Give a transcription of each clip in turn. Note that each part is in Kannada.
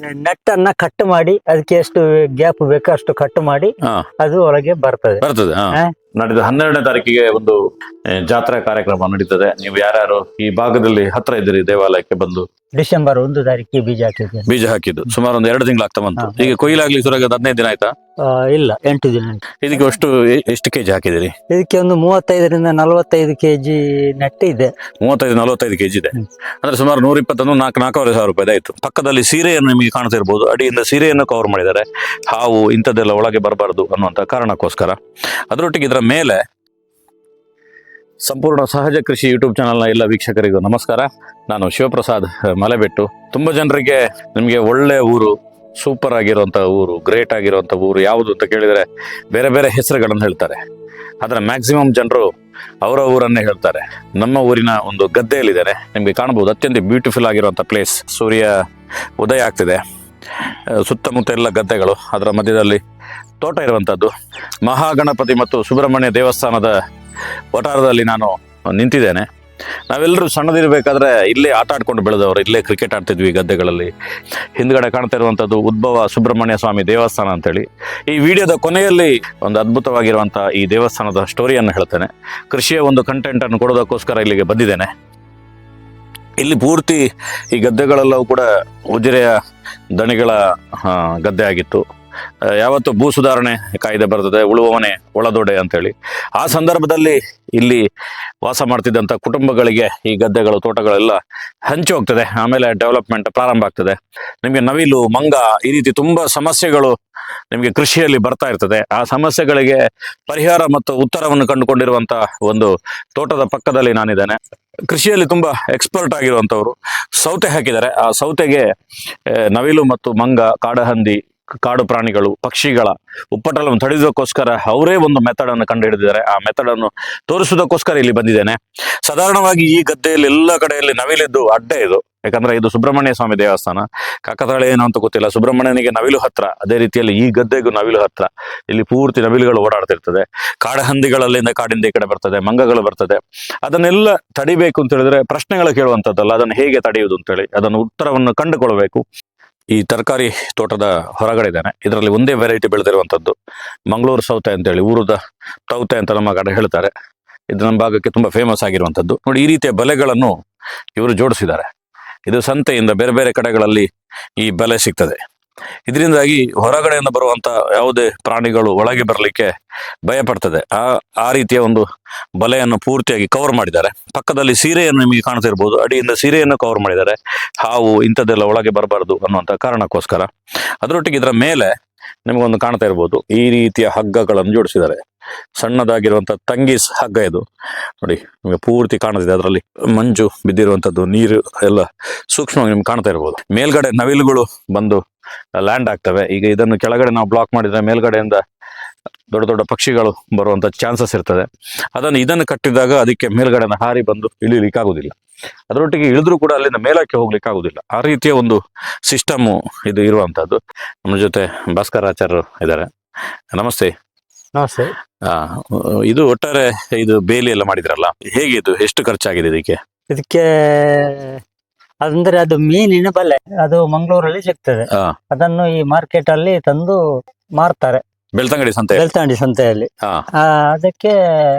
ನಟ್ ಅನ್ನ ಕಟ್ ಮಾಡಿ ಅದಕ್ಕೆ ಎಷ್ಟು ಗ್ಯಾಪ್ ಬೇಕೋ ಅಷ್ಟು ಕಟ್ ಮಾಡಿ ಹಾ. ಅದು ಒಳಗೆ ಬರ್ತದೆ. ಬರ್ತದೆ ಹಾ. ನಾಡಿದ್ದು ಹನ್ನೆರಡನೇ ತಾರೀಕಿಗೆ ಒಂದು ಜಾತ್ರಾ ಕಾರ್ಯಕ್ರಮ ನಡೀತದೆ. ನೀವು ಯಾರ್ಯಾರು ಈ ಭಾಗದಲ್ಲಿ ಹತ್ರ ಇದ್ದೀರಿ ದೇವಾಲಯಕ್ಕೆ ಬಂದು? ಡಿಸೆಂಬರ್ ಒಂದು ತಾರೀಕಿಗೆ ಬೀಜ ಹಾಕಿದ್ದೆ ಬೀಜ ಹಾಕಿದ್ದು. ಸುಮಾರು ಒಂದು ಎರಡು ತಿಂಗಳು ಆಗ್ತಾ ಬಂತು ಈಗ ಕೊಯ್ಲಾಗ್ಲಿ ಸುರಾಗದ ಹದಿನೈದು ದಿನ ಆಯ್ತಾ? ಇಲ್ಲ ಎಂಟು ದಿನ ಇದಕ್ಕೆ ಅಷ್ಟು ಎಷ್ಟು ಕೆಜಿ ಹಾಕಿದಿರಿ ಇದಕ್ಕೆ ಒಂದು ಮೂವತ್ತೈದರಿಂದ ನಲವತ್ತೈದು ಕೆಜಿ ನೆಟ್ ಇದೆ. ಮೂವತ್ತೈದು ನಲವತ್ತೈದು ಕೆಜಿ ಇದೆ. ಅಂದ್ರೆ ಸುಮಾರು ನೂರ ಇಪ್ಪತ್ತೊಂದು ನಾಲ್ಕು ನಾಲ್ಕೂವರೆ ಸಾವಿರ ರೂಪಾಯಿ ಆಯ್ತು. ಪಕ್ಕದಲ್ಲಿ ಸೀರೆಯನ್ನು ನಿಮಗೆ ಕಾಣ್ತಿರ್ಬೋದು. ಅಡಿಯಿಂದ ಸೀರೆಯನ್ನು ಕವರ್ ಮಾಡಿದ್ದಾರೆ. ಹಾವು ಇಂಥದ್ದೆಲ್ಲ ಒಳಗೆ ಬರಬಾರದು ಅನ್ನುವಂಥ ಕಾರಣಕ್ಕೋಸ್ಕರ. ಅದರೊಟ್ಟಿಗೆ ಇದರ ಮೇಲೆ ಸಂಪೂರ್ಣ ಸಹಜ ಕೃಷಿ ಯೂಟ್ಯೂಬ್ ಚಾನಲ್ನ ಎಲ್ಲ ವೀಕ್ಷಕರಿಗೂ ನಮಸ್ಕಾರ. ನಾನು ಶಿವಪ್ರಸಾದ್, ಮಲೆಬೆಟ್ಟು. ತುಂಬ ಜನರಿಗೆ ನಿಮಗೆ ಒಳ್ಳೆ ಊರು ಸೂಪರ್ ಆಗಿರುವಂಥ ಊರು ಗ್ರೇಟ್ ಆಗಿರುವಂಥ ಊರು ಯಾವುದು ಅಂತ ಕೇಳಿದರೆ ಬೇರೆ ಬೇರೆ ಹೆಸರುಗಳನ್ನು ಹೇಳ್ತಾರೆ. ಆದರೆ ಮ್ಯಾಕ್ಸಿಮಮ್ ಜನರು ಅವರ ಊರನ್ನೇ ಹೇಳ್ತಾರೆ. ನಮ್ಮ ಊರಿನ ಒಂದು ಗದ್ದೆಯಲ್ಲಿದ್ದಾರೆ. ನಿಮಗೆ ಕಾಣಬಹುದು ಅತ್ಯಂತ ಬ್ಯೂಟಿಫುಲ್ ಆಗಿರುವಂಥ ಪ್ಲೇಸ್ ಸೂರ್ಯ ಉದಯ ಆಗ್ತಿದೆ. ಸುತ್ತಮುತ್ತ ಎಲ್ಲ ಗದ್ದೆಗಳು. ಅದರ ಮಧ್ಯದಲ್ಲಿ ತೋಟ ಇರುವಂಥದ್ದು. ಮಹಾಗಣಪತಿ ಮತ್ತು ಸುಬ್ರಹ್ಮಣ್ಯ ದೇವಸ್ಥಾನದ ವಟಾರದಲ್ಲಿ ನಾನು ನಿಂತಿದ್ದೇನೆ. ನಾವೆಲ್ಲರೂ ಸಣ್ಣದಿರಬೇಕಾದ್ರೆ ಇಲ್ಲೇ ಆಟ ಆಡ್ಕೊಂಡು ಬೆಳೆದವರು, ಇಲ್ಲೇ ಕ್ರಿಕೆಟ್ ಆಡ್ತಿದ್ವಿ ಗದ್ದೆಗಳಲ್ಲಿ. ಹಿಂದ್ಗಡೆ ಕಾಣ್ತಾ ಇರುವಂಥದ್ದು ಉದ್ಭವ ಸುಬ್ರಹ್ಮಣ್ಯ ಸ್ವಾಮಿ ದೇವಸ್ಥಾನ ಅಂತೇಳಿ. ಈ ವಿಡಿಯೋದ ಕೊನೆಯಲ್ಲಿ ಒಂದು ಅದ್ಭುತವಾಗಿರುವಂಥ ಈ ದೇವಸ್ಥಾನದ ಸ್ಟೋರಿಯನ್ನು ಹೇಳ್ತೇನೆ. ಕೃಷಿಯ ಒಂದು ಕಂಟೆಂಟ್ ಅನ್ನು ಕೊಡೋದಕ್ಕೋಸ್ಕರ ಇಲ್ಲಿಗೆ ಬಂದಿದ್ದೇನೆ. ಇಲ್ಲಿ ಪೂರ್ತಿ ಈ ಗದ್ದೆಗಳೆಲ್ಲವೂ ಕೂಡ ಉಜಿರೆಯ ದಣಿಗಳ ಗದ್ದೆ ಆಗಿತ್ತು. ಯಾವತ್ತು ಭೂ ಸುಧಾರಣೆ ಕಾಯ್ದೆ ಬರ್ತದೆ, ಉಳುವವನೇ ಒಳದೊಡೆ ಅಂತೇಳಿ. ಆ ಸಂದರ್ಭದಲ್ಲಿ ಇಲ್ಲಿ ವಾಸ ಮಾಡ್ತಿದ್ದಂಥ ಕುಟುಂಬಗಳಿಗೆ ಈ ಗದ್ದೆಗಳು, ತೋಟಗಳೆಲ್ಲ ಹಂಚಿ ಹೋಗ್ತದೆ, ಆಮೇಲೆ ಡೆವಲಪ್ಮೆಂಟ್ ಪ್ರಾರಂಭ ಆಗ್ತದೆ. ನಿಮಗೆ ನವಿಲು, ಮಂಗ ಈ ರೀತಿ ತುಂಬ ಸಮಸ್ಯೆಗಳು ನಿಮಗೆ ಕೃಷಿಯಲ್ಲಿ ಬರ್ತಾ ಇರ್ತದೆ. ಆ ಸಮಸ್ಯೆಗಳಿಗೆ ಪರಿಹಾರ ಮತ್ತು ಉತ್ತರವನ್ನು ಕಂಡುಕೊಂಡಿರುವಂತ ಒಂದು ತೋಟದ ಪಕ್ಕದಲ್ಲಿ ನಾನಿದ್ದೇನೆ. ಕೃಷಿಯಲ್ಲಿ ತುಂಬಾ ಎಕ್ಸ್ಪರ್ಟ್ ಆಗಿರುವಂತವರು ಸೌತೆ ಹಾಕಿದ್ದಾರೆ. ಆ ಸೌತೆಗೆ ನವಿಲು ಮತ್ತು ಮಂಗ, ಕಾಡಹಂದಿ ಕಾಡು ಪ್ರಾಣಿಗಳು, ಪಕ್ಷಿಗಳ ಉಪ್ಪಟಲವನ್ನು ತಡೆಯೋದಕ್ಕೋಸ್ಕರ ಅವರೇ ಒಂದು ಮೆಥಡ್ ಅನ್ನು ಕಂಡುಹಿಡಿದಿದ್ದಾರೆ. ಆ ಮೆಥಡ್ ಅನ್ನು ತೋರಿಸೋದಕ್ಕೋಸ್ಕರ ಇಲ್ಲಿ ಬಂದಿದ್ದೇನೆ. ಸಾಧಾರಣವಾಗಿ ಈ ಗದ್ದೆಯಲ್ಲಿ ಎಲ್ಲ ಕಡೆಯಲ್ಲಿ ನವಿಲಿದ್ದು ಅಡ್ಡ ಇದು. ಯಾಕಂದ್ರೆ ಇದು ಸುಬ್ರಹ್ಮಣ್ಯ ಸ್ವಾಮಿ ದೇವಸ್ಥಾನ. ಕಾಕತಾಳೆ ಏನು ಅಂತ ಗೊತ್ತಿಲ್ಲ. ಸುಬ್ರಹ್ಮಣ್ಯನಿಗೆ ನವಿಲು ಹತ್ರ. ಅದೇ ರೀತಿಯಲ್ಲಿ ಈ ಗದ್ದೆಗೂ ನವಿಲು ಹತ್ರ. ಇಲ್ಲಿ ಪೂರ್ತಿ ನವಿಲುಗಳು ಓಡಾಡ್ತಿರ್ತದೆ. ಕಾಡಹಂದಿಗಳಲ್ಲಿಂದ ಕಾಡಿಂದ ಈ ಕಡೆ ಬರ್ತದೆ, ಮಂಗಗಳು ಬರ್ತದೆ. ಅದನ್ನೆಲ್ಲ ತಡಿಬೇಕು ಅಂತ ಹೇಳಿದ್ರೆ ಪ್ರಶ್ನೆಗಳು ಕೇಳುವಂಥದ್ದಲ್ಲ. ಅದನ್ನು ಹೇಗೆ ತಡೆಯುವುದು ಅಂತೇಳಿ ಅದನ್ನು ಉತ್ತರವನ್ನು ಕಂಡುಕೊಳ್ಬೇಕು ಈ ತರಕಾರಿ ತೋಟದ ಹೊರಗಡೆ ಇದ್ದಾನೆ. ಇದರಲ್ಲಿ ಒಂದೇ ವೆರೈಟಿ ಬೆಳೆದಿರುವಂಥದ್ದು. ಮಂಗಳೂರು ಸೌತೆ ಅಂತೇಳಿ, ಊರದ ಸೌತೆ ಅಂತ ನಮ್ಮ ಕಡೆ ಹೇಳ್ತಾರೆ. ಇದು ನಮ್ಮ ಭಾಗಕ್ಕೆ ತುಂಬಾ ಫೇಮಸ್ ಆಗಿರುವಂಥದ್ದು. ನೋಡಿ, ಈ ರೀತಿಯ ಬಲೆಗಳನ್ನು ಇವರು ಜೋಡಿಸಿದ್ದಾರೆ. ಇದು ಸಂತೆಯಿಂದ ಬೇರೆ ಬೇರೆ ಕಡೆಗಳಲ್ಲಿ ಈ ಬಲೆ ಸಿಗ್ತದೆ. ಇದರಿಂದಾಗಿ ಹೊರಗಡೆಯಿಂದ ಬರುವಂತ ಯಾವುದೇ ಪ್ರಾಣಿಗಳು ಒಳಗೆ ಬರಲಿಕ್ಕೆ ಭಯ ಪಡ್ತದೆ ಆ ಆ ರೀತಿಯ ಒಂದು ಬಲೆಯನ್ನು ಪೂರ್ತಿಯಾಗಿ ಕವರ್ ಮಾಡಿದ್ದಾರೆ. ಪಕ್ಕದಲ್ಲಿ ಸೀರೆಯನ್ನು ನಿಮಗೆ ಕಾಣ್ತಿರ್ಬೋದು. ಅಡಿಯಿಂದ ಸೀರೆಯನ್ನು ಕವರ್ ಮಾಡಿದ್ದಾರೆ. ಹಾವು ಇಂಥದ್ದೆಲ್ಲ ಒಳಗೆ ಬರಬಾರದು ಅನ್ನುವಂಥ ಕಾರಣಕ್ಕೋಸ್ಕರ. ಅದರೊಟ್ಟಿಗೆ ಇದರ ಮೇಲೆ ನಿಮಗೊಂದು ಕಾಣ್ತಾ ಇರ್ಬೋದು. ಈ ರೀತಿಯ ಹಗ್ಗಗಳನ್ನು ಜೋಡಿಸಿದ್ದಾರೆ. ಸಣ್ಣದಾಗಿರುವಂಥ ತಂಗಿಸ್ ಹಗ್ಗ ಇದು. ನೋಡಿ, ನಿಮಗೆ ಪೂರ್ತಿ ಕಾಣ್ತಿದೆ ಅದರಲ್ಲಿ. ಮಂಜು ಬಿದ್ದಿರುವಂಥದ್ದು ನೀರು ಎಲ್ಲ ಸೂಕ್ಷ್ಮವಾಗಿ ನಿಮ್ಗೆ ಕಾಣ್ತಾ ಇರ್ಬೋದು. ಮೇಲ್ಗಡೆ ನವಿಲುಗಳು ಬಂದು ಲ್ಯಾಂಡ್ ಆಗ್ತವೆ. ಈಗ ಇದನ್ನು ಕೆಳಗಡೆ ನಾವು ಬ್ಲಾಕ್ ಮಾಡಿದ್ರೆ ಮೇಲ್ಗಡೆಯಿಂದ ದೊಡ್ಡ ದೊಡ್ಡ ಪಕ್ಷಿಗಳು ಬರುವಂತ ಚಾನ್ಸಸ್ ಇರ್ತದೆ. ಅದನ್ನು ಇದನ್ನು ಕಟ್ಟಿದಾಗ ಅದಕ್ಕೆ ಮೇಲ್ಗಡೆನ ಹಾರಿ ಬಂದು ಇಳಿಲಿಕ್ಕೆ ಆಗುದಿಲ್ಲ ಅದರೊಟ್ಟಿಗೆ ಇಳಿದ್ರೂ ಕೂಡ ಅಲ್ಲಿಂದ ಮೇಲಕ್ಕೆ ಹೋಗ್ಲಿಕ್ಕೆ ಆಗುದಿಲ್ಲ ಆ ರೀತಿಯ ಒಂದು ಸಿಸ್ಟಮ್ ಇದು ಇರುವಂತಹದ್ದು. ನಮ್ಮ ಜೊತೆ ಭಾಸ್ಕರಾಚಾರ್ಯರು ಇದ್ದಾರೆ. ನಮಸ್ತೆ. ನಮಸ್ತೆ. ಆ, ಇದು ಒಟ್ಟಾರೆ ಇದು ಬೇಲಿ ಎಲ್ಲ ಮಾಡಿದ್ರಲ್ಲ ಹೇಗೆ ಇದು ಎಷ್ಟು ಖರ್ಚಾಗಿದೆ ಇದಕ್ಕೆ? ಇದಕ್ಕೆ ಅಂದ್ರೆ ಅದು ಮೀನಿನ ಬಲೆ ಅದು ಮಂಗಳೂರಲ್ಲಿ ಸಿಗ್ತದೆ. ಅದನ್ನು ಈ ಮಾರ್ಕೆಟ್ ಅಲ್ಲಿ ತಂದು ಮಾರ್ತಾರೆ. ಬೆಳ್ತಂಗಡಿ ಸಂತೆ. ಬೆಳ್ತಂಗಡಿ ಸಂತೆಯಲ್ಲಿ. ಹಾ. ಆ, ಅದಕ್ಕೆ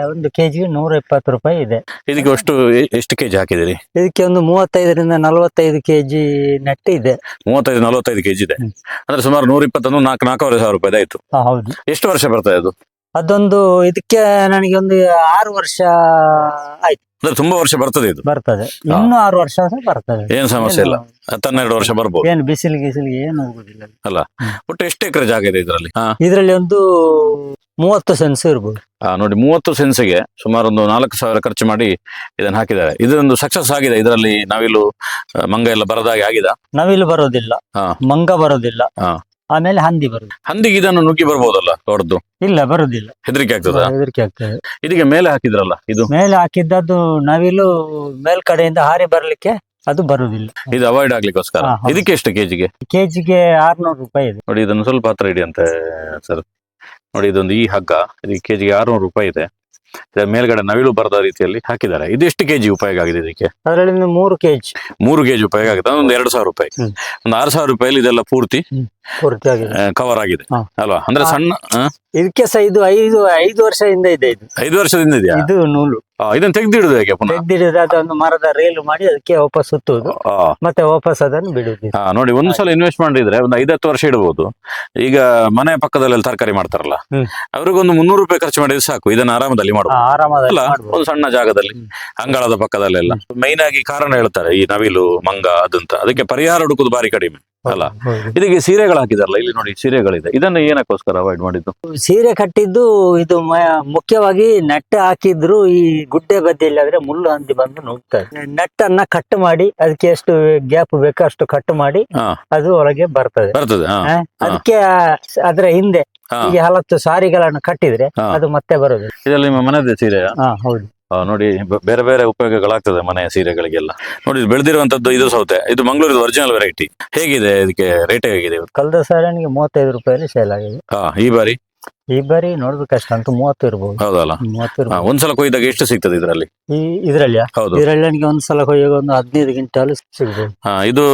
ಒಂದು ಕೆಜಿಗೆ ನೂರ ಇಪ್ಪತ್ತು ರೂಪಾಯಿ ಇದೆ. ಇದಕ್ಕೆ ಅಷ್ಟು ಎಷ್ಟು ಕೆಜಿ ಹಾಕಿದಿರಿ ಇದಕ್ಕೆ ಒಂದು ಮೂವತ್ತೈದರಿಂದ ನಲವತ್ತೈದು ಕೆಜಿ ನೆಟ್ ಇದೆ. ಮೂವತ್ತೈದು ನಲವತ್ತೈದು ಕೆಜಿ ಇದೆ. ಹ್ಮ್. ಅಂದ್ರೆ ಸುಮಾರು ನೂರ ಇಪ್ಪತ್ತೊಂದು ನಾಲ್ಕು ನಾಲ್ಕೂವರೆ ಸಾವಿರ ರೂಪಾಯಿ ಆಯ್ತು. ಹೌದು. ಎಷ್ಟು ವರ್ಷ ಬರ್ತದೆ ಅದು? ಅದೊಂದು ಇದಕ್ಕೆ ನನಗೆ ಒಂದು ಆರು ವರ್ಷ ಆಯ್ತು. ಅಂದ್ರೆ ತುಂಬಾ ವರ್ಷ ಬರ್ತದೆ ಇದು? ಬರ್ತದೆ. ಇನ್ನು ಆರು ವರ್ಷ ಸಹ ಬರ್ತದೆ. ಏನ್ ಸಮಸ್ಯೆ ಇಲ್ಲ. ಹತ್ತೆರಡು ವರ್ಷ ಬರ್ಬೋದು. ಏನು ಬಿಸಿಲು ಗಿಸಿಲಿಗೆ ಏನು ಹೋಗುದಿಲ್ಲ ಒಟ್ಟು ಎಷ್ಟು ಎಕರೆ ಜಾಗ ಇದೆ ಇದರಲ್ಲಿ? ಇದರಲ್ಲಿ ಒಂದು ಮೂವತ್ತು ಸೆನ್ಸ್ ಇರ್ಬೋದು. ಆ, ನೋಡಿ ಮೂವತ್ತು ಸೆನ್ಸ್ಗೆ ಸುಮಾರು ಒಂದು ನಾಲ್ಕು ಸಾವಿರ ಖರ್ಚು ಮಾಡಿ ಇದನ್ನ ಹಾಕಿದ್ದಾರೆ. ಇದೊಂದು ಸಕ್ಸಸ್ ಆಗಿದೆ ಇದರಲ್ಲಿ ನಾವಿಲ್ಲೂ ಆ, ಮಂಗ ಎಲ್ಲ ಬರದಾಗೆ ಆಗಿದೆ? ನವಿಲು ಬರೋದಿಲ್ಲ. ಹಾ. ಮಂಗ ಬರೋದಿಲ್ಲ. ಹಾ. ಆಮೇಲೆ ಹಂದಿ ಬರುದು. ಹಂದಿಗೆ ಇದನ್ನು ನುಗ್ಗಿ ಬರ್ಬೋದಲ್ಲ ದೊಡ್ಡದು ಇಲ್ಲ ಬರುದಿಲ್ಲ. ಹೆದರಿಕೆ ಆಗ್ತದ? ಹೆದರಿಕೆ ಆಗ್ತದೆ. ಇದಕ್ಕೆ ಮೇಲೆ ಹಾಕಿದ್ರಲ್ಲ ಇದು? ಮೇಲೆ ಹಾಕಿದ್ದದ್ದು ನವಿಲು ಮೇಲ್ಕಡೆಯಿಂದ ಹಾರಿ ಬರ್ಲಿಕ್ಕೆ ಅದು ಬರುದಿಲ್ಲ. ಇದು ಅವಾಯ್ಡ್ ಆಗ್ಲಿಕ್ಕೋಸ್ಕರ? ಹಾ, ಹೌದು. ಇದಕ್ಕೆ ಎಷ್ಟು ಕೆಜಿಗೆ? ಕೆಜಿಗೆ ಆರ್ನೂರು ರೂಪಾಯಿ ಇದೆ. ನೋಡಿ ಇದನ್ನು ಸ್ವಲ್ಪ ಹತ್ರ ಇಡಿ ಅಂತ ಸರ್. ನೋಡಿ ಇದೊಂದು ಈ ಹಗ್ಗ. ಇದಕ್ಕೆ ಕೆಜಿಗೆ ಆರ್ನೂರು ರೂಪಾಯಿ ಇದೆ. ಇದರ ಮೇಲ್ಗಡೆ ನವಿಲು ಬರದ ರೀತಿಯಲ್ಲಿ ಹಾಕಿದ್ದಾರೆ. ಇದು ಎಷ್ಟು ಕೆಜಿ ಉಪಯೋಗ ಆಗಿದೆ ಇದಕ್ಕೆ? ಅದರಲ್ಲಿ ಒಂದು ಮೂರು ಕೆಜಿ. ಮೂರು ಕೆಜಿ ಉಪಯೋಗ ಆಗಿದೆ ಒಂದು ಎರಡು ಸಾವಿರ ರೂಪಾಯಿ. ಹ್ಮ್. ಒಂದು ಆರು ಸಾವಿರ ರೂಪಾಯಿ ಇದೆಲ್ಲ ಪೂರ್ತಿ? ಪೂರ್ತಿ ಕವರ್ ಆಗಿದೆ. ಹಾ. ಅಲ್ವಾ? ಅಂದ್ರೆ ಸಣ್ಣ ಆ, ಇದಕ್ಕೆ ಸಹ ಇದು ಐದು ಐದು ವರ್ಷದಿಂದ ಇದೆ ಇದು. ಐದು ವರ್ಷದಿಂದ ಇದೆಯಾ? ಇದು ನೂಲು. ಆ, ಇದನ್ನ ತೆಗ್ದಿಡುದು ಹೇಗೆ ಪುನಃ? ತೆಗ್ದಿಡಿದ್ರೆ ಅದೊಂದು ಮರದ ರೇಲು ಮಾಡಿ ಅದಕ್ಕೆ ವಾಪಸ್ ಸುತ್ತುವುದು. ಆ, ಮತ್ತೆ ವಾಪಸ್ ಅದನ್ನು ಬಿಡುವುದು. ಆ, ನೋಡಿ ಒಂದು ಸಲ ಇನ್ವೆಸ್ಟ್ ಮಾಡಿದ್ರೆ ಒಂದು ಐದತ್ತು ವರ್ಷ ಇಡಬಹುದು ಈಗ ಮನೆ ಪಕ್ಕದಲ್ಲಿ ತರಕಾರಿ ಮಾಡ್ತಾರಲ್ಲ ಹ್ಮ್. ಅವ್ರಿಗೊಂದು ಮುನ್ನೂರು ರೂಪಾಯಿ ಖರ್ಚು ಮಾಡಿದ್ರೆ ಸಾಕು. ಇದನ್ನ ಆರಾಮದಲ್ಲಿ ಆ, ಮಾಡಬಹುದು ಆರಾಮದಲ್ಲಿ ಅಲ್ಲ ಮಾಡ್ಬೋದು. ಒಂದು ಸಣ್ಣ ಜಾಗದಲ್ಲಿ. ಅಂಗಳದ ಪಕ್ಕದಲ್ಲೆಲ್ಲ. ಮೈನ್ ಆಗಿ ಕಾರಣ ಹೇಳ್ತಾರೆ ಈ ನವಿಲು ಮಂಗ ಅದಂತ. ಅದಕ್ಕೆ ಪರಿಹಾರ ಹುಡುಕುದು ಬಾರಿ ಕಡಿಮೆ ಅಲ್ಲ? ಇದಕ್ಕೆ ಇದಕ್ಕೆ ಸೀರೆಗಳು ಹಾಕಿದಾರಲ್ಲ ಇಲ್ಲಿ ನೋಡಿ ಸೀರೆಗಳಿದೆ. ಇದನ್ನ ಏನಕ್ಕೋಸ್ಕರ ಅವಾಯ್ಡ್ ಮಾಡಿದ್ದು? ಸೀರೆ ಕಟ್ಟಿದ್ದು ಇದು ಮ- ಮುಖ್ಯವಾಗಿ ನೆಟ್ ಹಾಕಿದ್ರು ಈ ಗುಡ್ಡೆ ಬದಿಯಲ್ಲಿ ಆದ್ರೆ ಮುಳ್ಳು ಹಂದಿ ಬಂದು ನುಗ್ತದೆ ನೆಟ್ಟನ್ನ ಕಟ್ ಮಾಡಿ ಅದಕ್ಕೆ ಎಷ್ಟು ಗ್ಯಾಪ್ ಬೇಕೋ ಅಷ್ಟು ಕಟ್ ಮಾಡಿ ಹಾ. ಅದು ಒಳಗೆ ಬರ್ತದೆ. ಬರ್ತದೆ ಹಾ. ಆ, ಅದಕ್ಕೆ ಆ- ಅದರ ಹಿಂದೆ ಈ ಹಲತ್ತು ಸಾರಿಗಳನ್ನು ಕಟ್ಟಿದ್ರೆ ಹಾ. ಅದು ಮತ್ತೆ ಬರುದು. ಇದೆಲ್ಲ ನಿಮ್ಮ ಸೀರೆ ಹಾ ಹೌದು. ನೋಡಿ ಬೇರೆ ಬೇರೆ ಉಪಯೋಗಗಳಾಗ್ತದೆ ಮನೆಯ ಸೀರೆಗಳಿಗೆಲ್ಲ. ನೋಡಿ ಬೆಳೆದಿರುವಂತದ್ದು ಇದು ಸೌತೆ. ಇದು ಮಂಗಳೂರು ಒರಿಜಿನಲ್ ವೆರೈಟಿ ಹೇಗಿದೆ ಇದಕ್ಕೆ ರೇಟ್ ಹೇಗಿದೆ ಕಳೆದ ಕಳೆದ ನನಗೆ ಮೂವತ್ತೈದು ರೂಪಾಯಿ ಸೇಲ್ ಆಗಿದೆ. ಹಾ ಈ ಬಾರಿ? ಈ ಬಾರಿ ನೋಡ್ಬೇಕಷ್ಟ ಅಷ್ಟಂತ ಮೂವತ್ತು ಇರ್ಬೋದು. ಹೌದಲ್ಲ? ಮೂವತ್ತು ಒಂದ್ಸಲ ಕೊಯ್ದಾಗ ಎಷ್ಟು ಸಿಗ್ತದೆ ಇದರಲ್ಲಿ? ಈ ಇದ್ರಲ್ಲಿ ಹೌದು. ಇದರಲ್ಲಿ ನನಗೆ ಒಂದ್ಸಲ ಕೊಯ್ಯೋ ಒಂದು ಹದಿನೈದು ಕ್ವಿಂಟಾಲ್ ಸಿಗ್ಬೋದು. ಇದು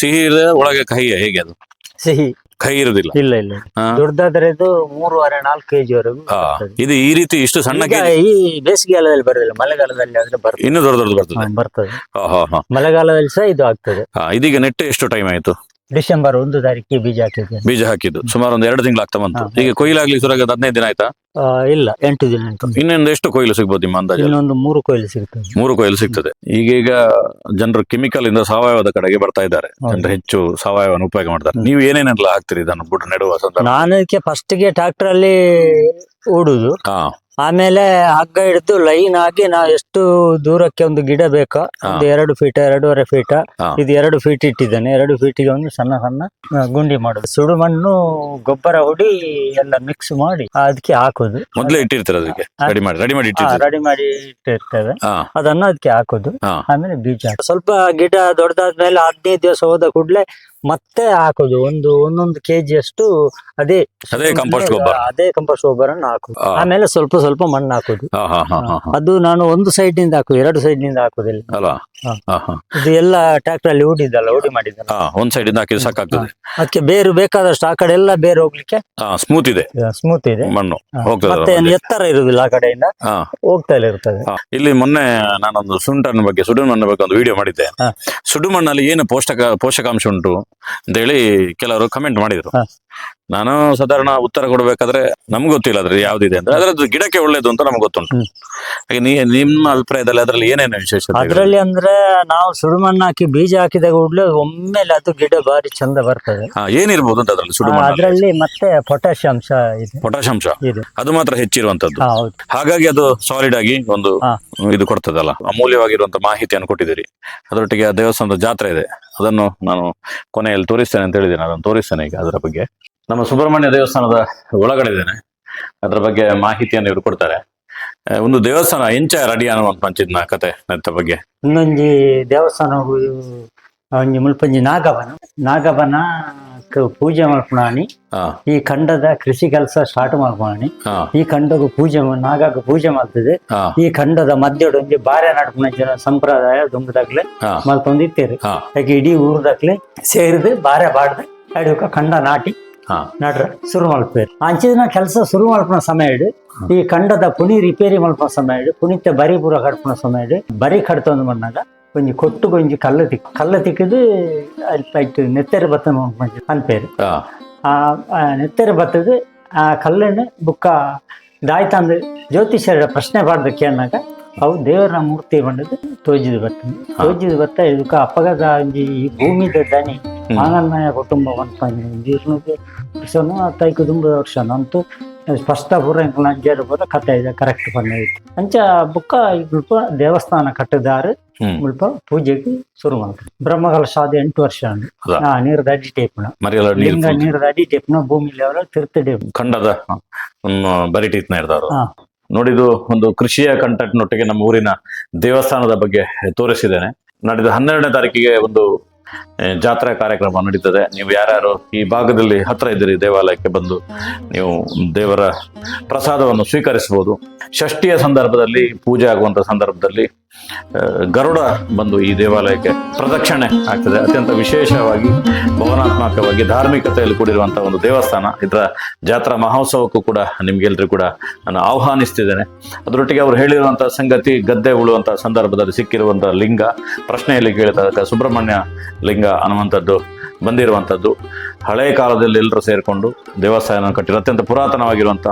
ಸಿಹಿ ಒಳಗೆ ಕಹಿಯ ಹೇಗೆ ಅದು? ಸಿಹಿ. ಕೈ ಇರುದಿಲ್ಲ. ಇಲ್ಲ ಇಲ್ಲ. ಹಾ. ದೊಡ್ಡದಾದ್ರೆ ಇದು ಮೂರುವರೆ ನಾಲ್ಕು ಕೆಜಿ ವರೆಗೂ ಬರ್ತದೆ. ಇದು ಈ ರೀತಿ ಇಷ್ಟು ಸಣ್ಣ ಈಗ ಈ ಬೇಸಿಗೆಗಾಲದಲ್ಲಿ ಬರೋದಿಲ್ಲ ಮಳೆಗಾಲದಲ್ಲಿ ಆದ್ರೆ ಬರ್ತದೆ. ಇನ್ನು ದೊಡ್ಡ ದೊಡ್ಡ ಬರ್ತದೆ. ಹಾ, ಬರ್ತದೆ. ಹಾ, ಹಾ, ಹಾ. ಮಳೆಗಾಲದಲ್ಲಿ ಸಹ ಇದು ಆಗ್ತದೆ. ಇದೀಗ ನೆಟ್ಟು ಎಷ್ಟು ಟೈಮ್ ಆಯ್ತು? ಡಿಸೆಂಬರ್ ಒಂದು ತಾರೀಕಿಗೆ ಬೀಜ ಹಾಕಿದ್ದೆ. ಬೀಜ ಹಾಕಿದ್ದು. ಸುಮಾರು ಒಂದು ಎರಡು ತಿಂಗಳು ಆಗ್ತಾ ಬಂತು ಈಗ ಕೊಯ್ಲಾಗ್ಲಿ ಆಗೋದು ಹದಿನೈದು ದಿನ ಆಯ್ತಾ? ಆ, ಇಲ್ಲ. ಎಂಟು ದಿನ ಇನ್ನೊಂದು ಎಷ್ಟು ಕೊಯ್ಲು ಸಿಗ್ಬೋದು ನಿಮ್ಮ ಅಂದಾಜು ಇನ್ನೊಂದು ಮೂರು ಕೊಯ್ಲು ಸಿಗ್ತದೆ. ಮೂರು ಕೊಯ್ಲು ಸಿಗ್ತದೆ. ಈಗೀಗ ಜನರು ಕೆಮಿಕಲ್ ಇಂದ ಸಾವಯವದ ಕಡೆಗೆ ಬರ್ತಾ ಇದ್ದಾರೆ. ಹೌದು. ಜನರು ಹೆಚ್ಚು ಸಾವಯವನ ಉಪಯೋಗ ಮಾಡ್ತಾರೆ. ನೀವು ಏನೇನೆಲ್ಲ ಹಾಕ್ತೀರಿ ಇದನ್ನು ಬುಡ ನೆಡುವ ಸಂದರ್ಭ? ನಾನು ಇದಕ್ಕೆ ಫಸ್ಟ್ಗೆ ಟ್ರಾಕ್ಟರ್ ಅಲ್ಲಿ ಓಡುದು. ಹಾ. ಆಮೇಲೆ ಹಗ್ಗ ಹಿಡಿದು ಲೈನ್ ಹಾಕಿ ನಾ ಎಷ್ಟು ದೂರಕ್ಕೆ ಒಂದು ಗಿಡ ಬೇಕೋ. ಒಂದು ಎರಡು ಫೀಟ್ ಎರಡೂವರೆ ಫೀಟ್ ಹಾ. ಇದು ಎರಡು ಫೀಟ್ ಇಟ್ಟಿದ್ದೇನೆ. ಎರಡು ಫೀಟಿಗೆ ಒಂದು ಸಣ್ಣ ಸಣ್ಣ ಆ, ಗುಂಡಿ ಮಾಡುದು. ಸುಡು ಮಣ್ಣು ಗೊಬ್ಬರ ಹುಡಿ ಎಲ್ಲ ಮಿಕ್ಸ್ ಮಾಡಿ ಅದಕ್ಕೆ ಹಾಕುದು. ಮೊದ್ಲೇ ಇಟ್ಟಿರ್ತಾರೆ ಅದಕ್ಕೆ. ರೆಡಿ ಮಾಡಿ ರೆಡಿ ಮಾಡಿ ಇಟ್ಟಿರ್ತಾರೆ. ರೆಡಿ ಮಾಡಿ ಇಟ್ಟಿರ್ತೇವೆ. ಹಾ. ಅದನ್ನ ಅದಕ್ಕೆ ಹಾಕೋದು. ಹಾ. ಆಮೇಲೆ ಬೀಜ ಹಾಕುದು. ಸ್ವಲ್ಪ ಗಿಡ ದೊಡ್ಡದಾದ್ಮೇಲೆ ಹದಿನೈದು ದಿವಸ ಹೋದ ಕೂಡಲೇ ಮತ್ತೆ ಹಾಕುದು. ಒಂದು ಒಂದೊಂದು ಕೆಜಿ ಅಷ್ಟು ಅದೇ ಅದೇ ಕಂಪೋಸ್ಟ್ ಗೊಬ್ಬರ. ಅದೇ ಕಂಪೋಸ್ಟ್ ಗೊಬ್ಬರನ್ನು ಹಾಕುದು. ಆಮೇಲೆ ಸ್ವಲ್ಪ ಸ್ವಲ್ಪ ಮಣ್ಣು ಹಾಕುದು. ಅದು ನಾನು ಒಂದು ಸೈಡ್ನಿಂದ ಹಾಕುದು ಎರಡು ಸೈಡ್ನಿಂದ ಹಾಕುದಿಲ್ಲ ಇದು ಎಲ್ಲ ಟ್ರಾಕ್ಟರ್ ಅಲ್ಲಿ ಹೂಡಿದ್ದಲ್ಲ ಹೂಡಿ ಮಾಡಿದ್ದಲ್ಲ. ಒಂದ್ ಸೈಡ್ ಇಂದ ಹಾಕಿದ್ರೆ ಸಾಕಾಗ್ತದೆ. ಅದಕ್ಕೆ ಬೇರು ಬೇಕಾದಷ್ಟು ಆ ಕಡೆ ಎಲ್ಲ ಬೇರು ಹೋಗ್ಲಿಕ್ಕೆ ಸ್ಮೂತ್ ಇದೆ. ಸ್ಮೂತ್ ಇದೆ. ಮಣ್ಣು. ಮತ್ತೆ ಎತ್ತರ ಇರುದಿಲ್ಲ ಆ ಕಡೆಯಿಂದ. ಹೋಗ್ತಾ ಇರ್ತದೆ. ಹಾ. ಇಲ್ಲಿ ಮೊನ್ನೆ ನಾನೊಂದು ಸುಂಟನ ಬಗ್ಗೆ ಸುಡು ಮಣ್ಣು ಬಗ್ಗೆ ಒಂದು ವಿಡಿಯೋ ಮಾಡಿದ್ದೆ. ಸುಡು ಮಣ್ಣಲ್ಲಿ ಏನು ಪೋಷಕ ಪೋಷಕಾಂಶ ಉಂಟು? ಅಂತೇಳಿ ಕೆಲವರು ಕಮೆಂಟ್ ಮಾಡಿದ್ರು. ನಾನು ಸಾಧಾರಣ ಉತ್ತರ ಕೊಡ್ಬೇಕಾದ್ರೆ ನಮ್ಗೆ ಗೊತ್ತಿಲ್ಲ ಅದ್ರ ಯಾವ್ದಿದೆ ಅಂತ. ಅದ್ರದ್ದು ಗಿಡಕ್ಕೆ ಒಳ್ಳೇದು ಅಂತ ನಮ್ಗೆ ಗೊತ್ತುಂಟು. ಹಾಗೆ ನೀ ನಿಮ್ಮ ಅಭಿಪ್ರಾಯದಲ್ಲಿ ಅದ್ರಲ್ಲಿ ಏನೇನು ವಿಶೇಷ ಅದ್ರಲ್ಲಿ ಅಂದ್ರೆ ನಾವು ಸುಡುಮಣ್ಣು ಹಾಕಿ ಬೀಜ ಹಾಕಿದ ಕೂಡಲೇ ಒಮ್ಮೆಲೆ ಅದು ಗಿಡ ಬಾರಿ ಚಂದ ಬರ್ತದೆ. ಏನಿರ್ಬೋದು ಅಂತ ಅದ್ರಲ್ಲಿ ಅದ್ರಲ್ಲಿ ಮತ್ತೆ ಪೊಟ್ಯಾಶ್ ಅಂಶ ಇದೆ. ಪೊಟ್ಯಾಶಿಯಂಶ ಇದೆ. ಅದು ಮಾತ್ರ ಹೆಚ್ಚಿರುವಂತದ್ದು? ಹಾ, ಹೌದು. ಹಾಗಾಗಿ ಅದು ಸಾಲಿಡ್ ಆಗಿ ಒಂದು ಹಾ. ಇದು ಕೊಡ್ತದಲ್ಲ ಅಮೂಲ್ಯವಾಗಿರುವಂತ ಮಾಹಿತಿಯನ್ನು ಕೊಟ್ಟಿದ್ದೀರಿ. ಅದರೊಟ್ಟಿಗೆ ಆ ದೇವಸ್ಥಾನದ ಜಾತ್ರೆ ಇದೆ. ಅದನ್ನು ನಾನು ಕೊನೆಯಲ್ಲಿ ತೋರಿಸ್ತೇನೆ ಅಂತ ಹೇಳಿದ್ದೇನೆ. ಅದನ್ನು ತೋರಿಸ್ತೇನೆ ಈಗ ಅದರ ಬಗ್ಗೆ. ನಮ್ಮ ಸುಬ್ರಹ್ಮಣ್ಯ ದೇವಸ್ಥಾನದ ಒಳಗಡೆ ಇದ್ದೇನೆ ಅದರ ಬಗ್ಗೆ ಮಾಹಿತಿಯನ್ನು ಇವರು ಕೊಡ್ತಾರೆ. ಒಂದು ದೇವಸ್ಥಾನ ಎಂಚ ರೆಡಿ ಅನ್ನುವಂತ ಪಂಚಿದ್ನ ಕತೆ ಅಂತ ಬಗ್ಗೆ. ಇನ್ನೊಂದು ದೇವಸ್ಥಾನ ಒಂಜಿ ಮುಲ್ಪಂಜಿ ನಾಗಬನ. ನಾಗಬನ ಕ- ಪೂಜೆ ಮಾಡ್ಕೊಣಿ ಹಾ. ಈ ಖಂಡದ ಕೃಷಿ ಕೆಲಸ ಸ್ಟಾರ್ಟ್ ಮಾಡ್ಕೊಣಿ ಹಾ. ಈ ಖಂಡಗೂ ಪೂಜೆ ಮಾ- ನಾಗಕ್ಕೆ ಪೂಜೆ ಮಾಡ್ತದೆ. ಹಾ. ಈ ಖಂಡದ ಮಧ್ಯದ ಒಂಜಿ ಬಾರೆ ಜನ ಸಂಪ್ರದಾಯ ದುಂಬದಾಗ್ಲೆ ಹಾ. ಮಲ್ಪೊಂದಿತ್ತೇರಿ ಹಾ. ಯಾಕೆ ಇಡೀ ಊರ್ದಾಗ್ಲೆ ಸೇರಿದು ಬಾರೆ ಬಾಡ್ದೆ ಅಡುಕ ಖಂಡ ನಾಟಿ. ಹಾ. ನಡ್ರ ಶುರು ಮಲ್ಪೇರು ಅಂಚಿನ ಕೆಲಸ ಶುರು ಮಲ್ಪನ ಸಮಯ ಇಡು. ಈ ಕಂಡದ ಪುನಿ ರಿಪೇರಿ ಮಲ್ಪನ ಸಮಯ ಇಡು. ಪುನಿತ ಬರಿ ಪೂರ ಕಡ್ಪನ ಸಮಯ ಇಡು. ಬರಿ ಕಡ್ತೊಂದು ಬಂದಾಗ ಕೊಂಚ ಕೊಟ್ಟು ಒಂಜಿ ಕಲ್ಲ ತಿಕ್ ಕಲ್ಲ ನೆತ್ತೆರೆ ಬತ್ತ ಅನ್ಪೇರು ಹಾ. ಆ ನೆತ್ತೆರೆ ಬತ್ತದು ಆ ಕಲ್ಲನ್ನು ಬುಕ್ಕ ದಾಯ್ತಂದು ಜ್ಯೋತಿಷ್ಯರ ಪ್ರಶ್ನೆ ಬಾರ್ದು ಕೇಳಾಗ ಅವು ದೇವರ ಮೂರ್ತಿ ಬಂದದ್ದು ತೋಜಿದು ಬತ್ತ ತೋಜಿದು ಬತ್ತ ಇದಕ್ಕ ಅಪಘಾತ ಒಂಜಿ ಈ ಭೂಮಿದ ದನಿ. ಆನಂದಮಯ ಕುಟುಂಬ ಅನ್ಪಂಜಿ ಜೀರ್ಣಕ್ಕೆ ವರ್ಷನೂ ತಾಯಿ ಕುಟುಂಬ ವರ್ಷ ಅಂತೂ ಸ್ಪಷ್ಟ ಪೂರ ಇಂಕಲ್ನ ಅಜ್ಜರು ಪೂರ ಕತೆ ಇದೆ ಕರೆಕ್ಟ್ ಬಂದೈತಿ ಅಂಚ ಬುಕ್ಕ ಮುಲ್ಪ ದೇವಸ್ಥಾನ ಕಟ್ಟಿದಾರು ಮುಲ್ಪ ಪೂಜೆಗೆ ಶುರು ಮಾಡ್ತಾರೆ. ಬ್ರಹ್ಮಗಳ ಶಾದಿ ಎಂಟು ವರ್ಷ ನೀರದ ಅಡಿ ಟೇಪ್ನ ಲಿಂಗ ನೀರದ ಅಡಿ ಟೇಪ್ನ ಭೂಮಿ ಲೆವೆಲ್ ಟೇಪ್ ಖಂಡದ ಬರಿಟೀತ್ನ ಇರ್ತಾರ. ನೋಡಿದು ಒಂದು ಕೃಷಿಯ ಕಂಟೆಂಟ್ನೊಟ್ಟಿಗೆ ನಮ್ಮ ಊರಿನ ದೇವಸ್ಥಾನದ ಬಗ್ಗೆ ತೋರಿಸಿದ್ದೇನೆ. ನಡೆದ ಹನ್ನೆರಡನೇ ತಾರೀಕಿಗೆ ಒಂದು ಆ, ಜಾತ್ರಾ ಕಾರ್ಯಕ್ರಮ ನಡೀತದೆ. ನೀವು ಯಾರ್ಯಾರು ಈ ಭಾಗದಲ್ಲಿ ಹತ್ರ ಇದ್ದೀರಿ, ದೇವಾಲಯಕ್ಕೆ ಬಂದು ನೀವು ದೇವರ ಪ್ರಸಾದವನ್ನು ಸ್ವೀಕರಿಸಬಹುದು. ಷಷ್ಠಿಯ ಸಂದರ್ಭದಲ್ಲಿ, ಪೂಜೆ ಆಗುವಂತ ಸಂದರ್ಭದಲ್ಲಿ ಗರುಡ ಬಂದು ಈ ದೇವಾಲಯಕ್ಕೆ ಪ್ರದಕ್ಷಿಣೆ ಆಗ್ತದೆ ಅತ್ಯಂತ ವಿಶೇಷವಾಗಿ, ಭವನಾತ್ಮಕವಾಗಿ ಧಾರ್ಮಿಕತೆಯಲ್ಲಿ ಕೂಡಿರುವಂಥ ಒಂದು ದೇವಸ್ಥಾನ. ಇದರ ಜಾತ್ರಾ ಮಹೋತ್ಸವಕ್ಕೂ ಕೂಡ ನಿಮಗೆಲ್ಲರೂ ಕೂಡ ನಾನು ಆಹ್ವಾನಿಸ್ತಿದ್ದೇನೆ. ಅದರೊಟ್ಟಿಗೆ ಅವರು ಹೇಳಿರುವಂಥ ಸಂಗತಿ, ಗದ್ದೆ ಉಳುವಂಥ ಸಂದರ್ಭದಲ್ಲಿ ಸಿಕ್ಕಿರುವಂಥ ಲಿಂಗ, ಪ್ರಶ್ನೆಯಲ್ಲಿ ಕೇಳಿದಾಗ ಸುಬ್ರಹ್ಮಣ್ಯ ಲಿಂಗ ಅನ್ನುವಂಥದ್ದು, ಬಂದಿರುವಂಥದ್ದು. ಹಳೆಯ ಕಾಲದಲ್ಲಿ ಎಲ್ಲರೂ ಸೇರಿಕೊಂಡು ದೇವಸ್ಥಾನ ಕಟ್ಟಿರೋ ಅತ್ಯಂತ ಪುರಾತನವಾಗಿರುವಂಥ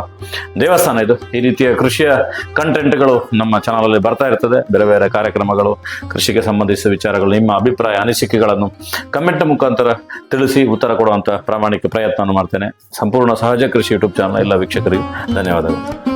ದೇವಸ್ಥಾನ ಇದು. ಈ ರೀತಿಯ ಕೃಷಿಯ ಕಂಟೆಂಟ್ಗಳು ನಮ್ಮ ಚಾನಲಲ್ಲಿ ಬರ್ತಾ ಇರ್ತದೆ. ಬೇರೆ ಬೇರೆ ಕಾರ್ಯಕ್ರಮಗಳು, ಕೃಷಿಗೆ ಸಂಬಂಧಿಸಿದ ವಿಚಾರಗಳು, ನಿಮ್ಮ ಅಭಿಪ್ರಾಯ, ಅನಿಸಿಕೆಗಳನ್ನು ಕಮೆಂಟ್ ಮುಖಾಂತರ ತಿಳಿಸಿ ಉತ್ತರ ಕೊಡುವಂಥ ಪ್ರಾಮಾಣಿಕ ಪ್ರಯತ್ನವನ್ನು ಮಾಡ್ತೇನೆ. ಸಂಪೂರ್ಣ ಸಹಜ ಕೃಷಿ ಯೂಟ್ಯೂಬ್ ಚಾನಲ್ ಎಲ್ಲ ವೀಕ್ಷಕರಿಗೆ ಧನ್ಯವಾದಗಳು.